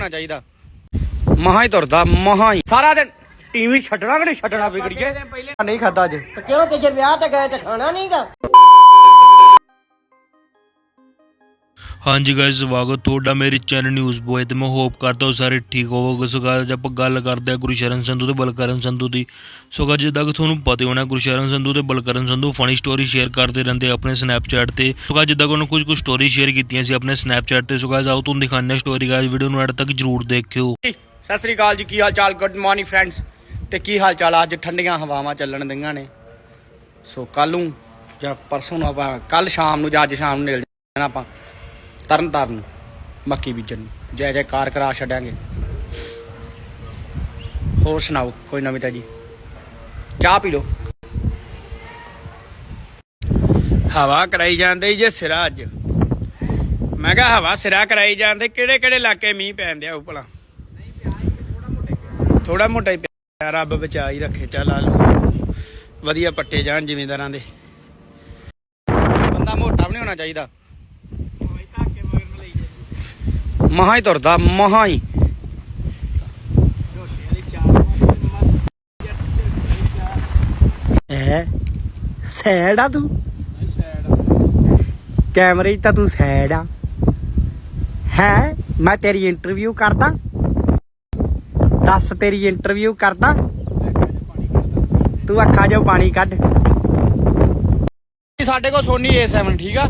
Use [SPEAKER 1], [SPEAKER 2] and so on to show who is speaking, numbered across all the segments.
[SPEAKER 1] ਹੋਣਾ ਚਾਹੀਦਾ। ਮਹਾ ਹੀ ਤੁਰਦਾ, ਮਹਾ ਹੀ। ਸਾਰਾ ਦਿਨ ਟੀਵੀ ਛੱਡਣਾ ਕਿ ਨਹੀਂ ਛੱਡਣਾ ਵਿਗੜੀਏ ਨਹੀਂ ਖਾਦਾ ਅੱਜ।
[SPEAKER 2] ਕਿਉਂ ਤੇ ਜੇ ਵਿਆਹ ਤੇ ਗਏ ਤੇ ਖਾਣਾ ਨਹੀਂਗਾ
[SPEAKER 3] ਹਾਂਜੀ ਗਾਇਸ ਸਵਾਗਤ ਤੁਹਾਡਾ ਮੇਰੇ ਚੈਨਲ ਨਿਊਜ਼ ਬੋਏ ਤੇ। ਮੈਂ ਹੋਪ ਕਰਦਾ ਹਾਂ ਸਾਰੇ ਠੀਕ ਹੋਵੋਗੇ। ਸੋ guys, ਆਪਾਂ ਗੱਲ ਕਰਦੇ ਹਾਂ ਗੁਰਸ਼ਰਨ ਸੰਧੂ ਤੇ ਬਲਕਰਨ ਸੰਧੂ ਦੀ। ਸੋ guys, ਜਿੱਦਾਂ ਕਿ ਤੁਹਾਨੂੰ ਪਤਾ ਹੋਣਾ ਗੁਰਸ਼ਰਨ ਸੰਧੂ ਤੇ Balkaran Sandhu funny story share ਕਰਦੇ ਰਹਿੰਦੇ ਆਪਣੇ ਸਨੈਪਚੈਟ ਤੇ। ਸੋ guys, ਜਿੱਦਾਂ ਕਿ ਉਹਨਾਂ ਕੁਝ ਕੁ ਸਟੋਰੀ ਸ਼ੇਅਰ ਕੀਤੀਆਂ ਸੀ ਆਪਣੇ ਸਨੈਪਚੈਟ ਤੇ। ਸੋ guys, ਆਓ ਤੁਹਾਨੂੰ ਦਿਖਾਉਂਦੇ ਹਾਂ ਸਟੋਰੀ ਗਾਇਸ ਵੀਡੀਓ ਨੂੰ ਐਡ ਤੱਕ ਜਰੂਰ ਦੇਖਿਓ।
[SPEAKER 1] ਸਤਿ ਸ੍ਰੀ ਅਕਾਲ ਜੀ ਕੀ ਹਾਲ ਚਾਲ? ਗੁੱਡ ਮਾਰਨਿੰਗ ਫਰੈਂਡਸ ਤੇ ਕੀ ਹਾਲ ਚਾਲ ਅੱਜ ਠੰਡੀਆਂ ਹਵਾਵਾਂ ਚੱਲਣ ਦਈਆਂ ਨੇ। ਸੋ ਕੱਲ ਨੂੰ ਜਾਂ ਪਰਸੋਂ ਨੂੰ ਆਪਾਂ ਕੱਲ ਸ਼ਾਮ ਨੂੰ ਜਾਂ ਅੱਜ ਸ਼ਾਮ ਨੂੰ ਨਿਕਲ ਜਾਣਾ ਆਪਾਂ। ਤਰਨ ਤਾਰਨ ਮੱਕੀ ਬੀਜਣ ਨੂੰ। ਜੈ ਜੈ ਕਾਰ ਕਰਾ ਛੱਡਾਂਗੇ। ਹੋਰ ਸੁਣਾਓ, ਕੋਈ ਨਵੀਂ ਤਾਜੀ? ਚਾਹ ਪੀ ਲਓ। ਹਵਾ ਕਰਾਈ ਜਾਂਦੇ ਜੇ ਸਿਰਾ ਅੱਜ। ਮੈਂ ਕਿਹਾ ਹਵਾ ਸਿਰਾ ਕਰਾਈ ਜਾਂਦੇ ਕਿਹੜੇ ਕਿਹੜੇ ਇਲਾਕੇ ਮੀਂਹ ਪੈਂਦੇ ਆ ਭਲਾ? ਥੋੜਾ ਮੋਟਾ ਹੀ ਪਿਆ। ਰੱਬ ਬਚਾ ਹੀ ਰੱਖੇ, ਚੱਲ ਆ ਵਧੀਆ ਪੱਟੇ ਜਾਣ ਜ਼ਿਮੀਂਦਾਰਾਂ ਦੇ। ਬੰਦਾ ਮੋਟਾ ਵੀ ਨਹੀਂ ਹੋਣਾ ਚਾਹੀਦਾ। ਮਹਾ ਹੀ ਤੁਰਦਾ ਮਹਾ ਹੀ ਐ ਸੈਡ ਆ ਤੂੰ? ਕੈਮਰੇ 'ਚ ਤਾਂ ਤੂੰ ਸੈਡ ਆ। ਹੈ ਮੈਂ ਤੇਰੀ ਇੰਟਰਵਿਊ ਕਰਦਾ। ਦੱਸ ਤੇਰੀ ਇੰਟਰਵਿਊ ਕਰਦਾ। ਤੂੰ ਅੱਖਾਂ 'ਚੋਂ ਪਾਣੀ ਕੱਢ। ਸਾਡੇ ਕੋਲ ਸੋਨੀ A7 ਠੀਕ ਆ?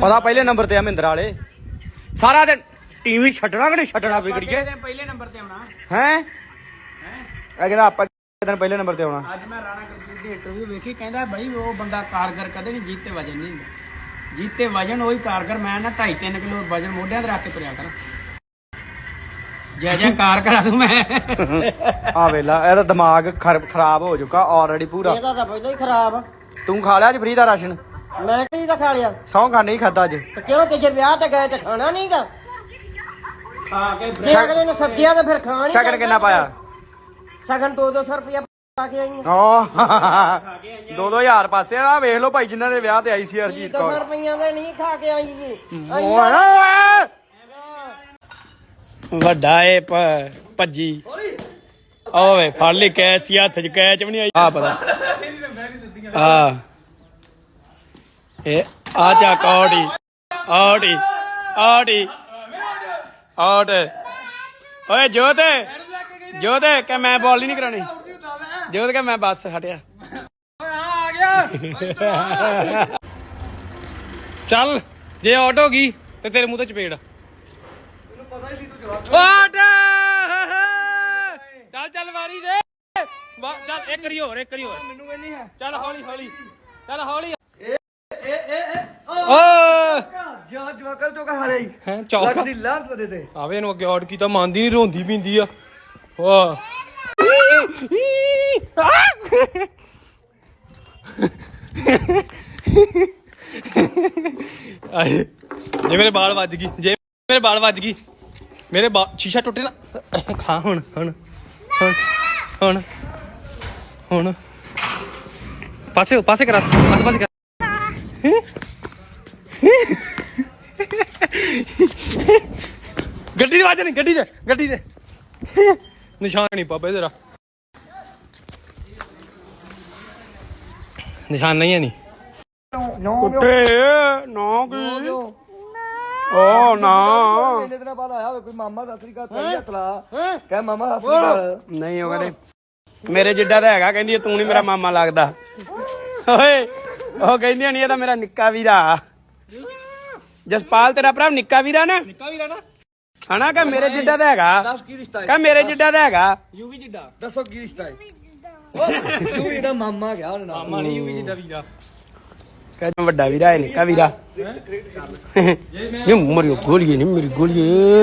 [SPEAKER 1] ਪਤਾ ਪਹਿਲੇ ਨੰਬਰ ਤੇ ਆ ਮਹਿੰਦਰਾ ਵਾਲੇ। ਸਾਰਾ ਦਿਨ ਟੀਵੀ ਛੱਡਣਾ ਕਿ ਨਹੀਂ ਛੱਡਣਾ ਵਿਗੜੀਏ?
[SPEAKER 2] ਪਹਿਲੇ ਨੰਬਰ ਤੇ ਆਉਣਾ।
[SPEAKER 1] ਹੈ? ਇਹ ਕਹਿੰਦਾ ਆਪਾਂ ਕਿਹੜੇ ਦਿਨ ਪਹਿਲੇ ਨੰਬਰ ਤੇ ਆਉਣਾ।
[SPEAKER 2] ਅੱਜ ਮੈਂ ਰਾਣਾ ਕਪੂਰ ਦੀ ਇੰਟਰਵਿਊ ਵੇਖੀ ਕਹਿੰਦਾ ਬਈ ਉਹ ਬੰਦਾ ਕਾਰਗਰ ਕਦੇ ਨਹੀਂ ਜੀਤੇ ਵਜਨ ਨਹੀਂ ਹੁੰਦਾ ਜੀਤੇ ਵਜਨ ਉਹੀ ਕਾਰਗਰ ਮੈਂ ਨਾ 2.5 3 ਕਿਲੋ ਵਜਨ ਮੋਢਿਆਂ ਤੇ ਰੱਖ ਕੇ ਤੁਰਿਆ ਕਰਾਂ। ਜੈ ਜੈ ਕਾਰ ਕਰਾ ਦੂੰ ਮੈਂ।
[SPEAKER 1] ਆ ਵੇਲਾ ਇਹਦਾ ਦਿਮਾਗ ਖਰ- ਖਰਾਬ ਹੋ ਚੁੱਕਾ ਆਲਰੇਡੀ ਪੂਰਾ।
[SPEAKER 2] ਇਹਦਾ ਤਾਂ ਪਹਿਲਾਂ ਹੀ ਖਰਾਬ
[SPEAKER 1] ਤੂੰ ਖਾ ਲਿਆ ਅੱਜ ਫਰੀ ਦਾ ਰਾਸ਼ਨ?
[SPEAKER 2] ਮੈਂ ਕੀ ਦਾ ਖਾ ਲਿਆ?
[SPEAKER 1] ਸੌਂ ਖਾ ਨਹੀਂ ਖਾਦਾ ਅੱਜ।
[SPEAKER 2] ਤੇ ਕਿਉਂ ਤੇ ਜੇ ਵਿਆਹ ਤੇ ਗਏ ਤੇ ਖਾਣਾ ਨਹੀਂਗਾ?
[SPEAKER 1] ਖਾ ਕੇ
[SPEAKER 2] ਜੇ ਅਗਲੇ ਨੇ ਸੱਦਿਆ ਤਾਂ ਫਿਰ ਖਾਣ
[SPEAKER 1] ਸ਼ਗਨ। ਕਿੰਨਾ ਪਾਇਆ?
[SPEAKER 2] ਸ਼ਗਨ 2-200 ਰੁਪਇਆ ਪਾ ਕੇ ਆਈ ਹਾਂ
[SPEAKER 1] ਓ ਦੋ ਦੋ ਹਜ਼ਾਰ ਪਾਸੇ ਆ ਵੇਖ ਲਓ ਭਾਈ ਜਿਨ੍ਹਾਂ ਦੇ ਵਿਆਹ ਤੇ ਆਈ ਸੀ ਹਰਜੀਤ
[SPEAKER 2] 200
[SPEAKER 1] ਕੌਰ।
[SPEAKER 2] ਰੁਪਈਆਂ ਦੇ ਨਹੀਂ ਖਾ ਕੇ ਆਈ ਜੀ।
[SPEAKER 1] ਵੱਡਾ ਏ ਭੱਜੀ। ਓਏ ਫੜ ਲਈ ਕੈਚ ਸੀ ਹੱਥ 'ਚ ਕੈਚ ਵੀ ਨਹੀਂ ਆਈ। ਆ ਪਤਾ। ਆ ਇਹ ਆ ਜਾ ਕੌੜੀ। ਆੜੀ ਆੜੀ। ਆਟ ਓਏ ਜੋਤ ਜੋਤ ਕਿ ਮੈਂ ਬੋਲ ਹੀ ਨਹੀਂ ਕਰਾਣੀ ਜੋਤ ਕਿ ਮੈਂ ਬਸ ਹਟਿਆ। ਚੱਲ, ਜੇ ਆਟ ਹੋ ਗਈ, ਤੇ ਤੇਰੇ ਮੂੰਹ ਤੇ ਚਪੇੜ। ਆਟ! ਚੱਲ ਚੱਲ ਵਾਰੀ ਦੇ। ਚੱਲ, ਇੱਕ ਕਰੀ ਹੋਰ, ਇੱਕ ਕਰੀ ਹੋਰ। ਮੈਨੂੰ ਕਹਿੰਦੀ ਹੈ ਚੱਲ, ਹੌਲੀ ਹੌਲੀ। ਚੱਲ, ਹੌਲੀ ਓ!
[SPEAKER 4] ਜਾ ਜਵਾਕਲ ਤੋਂ ਕਹਾ ਰਹੀ
[SPEAKER 1] ਹੈ। ਚੌਕ
[SPEAKER 4] ਲੱਗਦੀ ਲਾਂਤ ਦੇ ਤੇ।
[SPEAKER 1] ਆਵੇ ਇਹਨੂੰ ਅੱਗੇ ਆਟ ਕੀਤਾ ਮੰਨਦੀ ਨਹੀਂ ਰੋਂਦੀ ਪਿੰਦੀ ਆ। ਵਾਹ ਆਏ ਜੇ ਮੇਰੇ ਬਾਲ ਵੱਜ ਗਈ ਜੇ ਮੇਰੇ ਬਾਲ ਵੱਜ ਗਈ ਮੇਰੇ ਬਾ ਸ਼ੀਸ਼ਾ ਟੁੱਟੇ ਨਾ। ਖਾ ਹੁਣ ਹੁਣ ਹੁਣ ਹੁਣ ਹੁਣ। ਪਾਸੇ ਹੋ, ਪਾਸੇ ਕਰਾ ਪਾਸੇ ਪਾਸੇ ਕਰ। ਗੱਡੀ ਦੀ ਆਵਾਜ਼ ਨਹੀਂ ਗੱਡੀ ਦੇ ਗੱਡੀ ਦੇ ਨਿਸ਼ਾਨ ਨਹੀਂ ਪਾਪਾ ਤੇਰਾ। ਨਿਸ਼ਾਨ ਨਹੀਂ ਹੈ ਨਹੀਂ ਕੁੱਤੇ ਨਾ ਕੀ? ਓ ਨਾ।
[SPEAKER 4] ਇਹਨੇ ਦਿਨਾਂ ਬਾਅਦ ਆਇਆ ਹੋਵੇ ਕੋਈ ਮਾਮਾ ਸਤਿ ਸ੍ਰੀ ਅਕਾਲ ਪਹਿਲੀ ਹੱਥ ਲਾ। ਕਹਿ ਮਾਮਾ ਸਤਿ ਸ੍ਰੀ ਅਕਾਲ।
[SPEAKER 1] ਨਹੀਂ ਉਹ ਕਹਿੰਦੇ ਮੇਰੇ ਜਿੱਡਾ ਤਾਂ ਹੈਗਾ ਕਹਿੰਦੀ ਤੂੰ ਨਹੀਂ ਮੇਰਾ ਮਾਮਾ ਲੱਗਦਾ। ਓਏ ਉਹ ਕਹਿੰਦੀ ਨਹੀਂ ਇਹ ਤਾਂ ਮੇਰਾ ਨਿੱਕਾ ਵੀਰਾ। ਜਸਪਾਲ ਤੇਰਾ ਭਰਾ ਨਿੱਕਾ ਵੀਰਾ ਨਾ? ਨਿੱਕਾ ਵੀਰਾ ਨਾ? ਹਨਾ ਕਿ ਮੇਰੇ ਜਿੱਡਾ ਤਾਂ ਹੈਗਾ?
[SPEAKER 4] ਦੱਸ ਕੀ ਰਿਸ਼ਤਾ ਹੈ?
[SPEAKER 1] ਕਹ ਮੇਰੇ ਜਿੱਡਾ ਤਾਂ ਹੈਗਾ?
[SPEAKER 2] ਯੂਵੀ ਜਿੱਡਾ।
[SPEAKER 4] ਦੱਸੋ ਕੀ ਰਿਸ਼ਤਾ ਹੈ? ਉਹ ਤੂੰ ਇਹਦਾ ਮਾਮਾ ਗਿਆ ਉਹਨੇ ਨਾਲ।
[SPEAKER 1] ਮਾਮਾ ਨਹੀਂ ਯੂਵੀ ਜਿੱਡਾ ਵੀਰਾ। ਕਹਿੰਦਾ ਵੱਡਾ ਵੀਰਾ ਹੈ ਨਿੱਕਾ ਵੀਰਾ। ਇਹ ਮਰੀ ਗੋਲੀਏ ਨਹੀਂ ਮੇਰੀ ਗੋਲੀਏ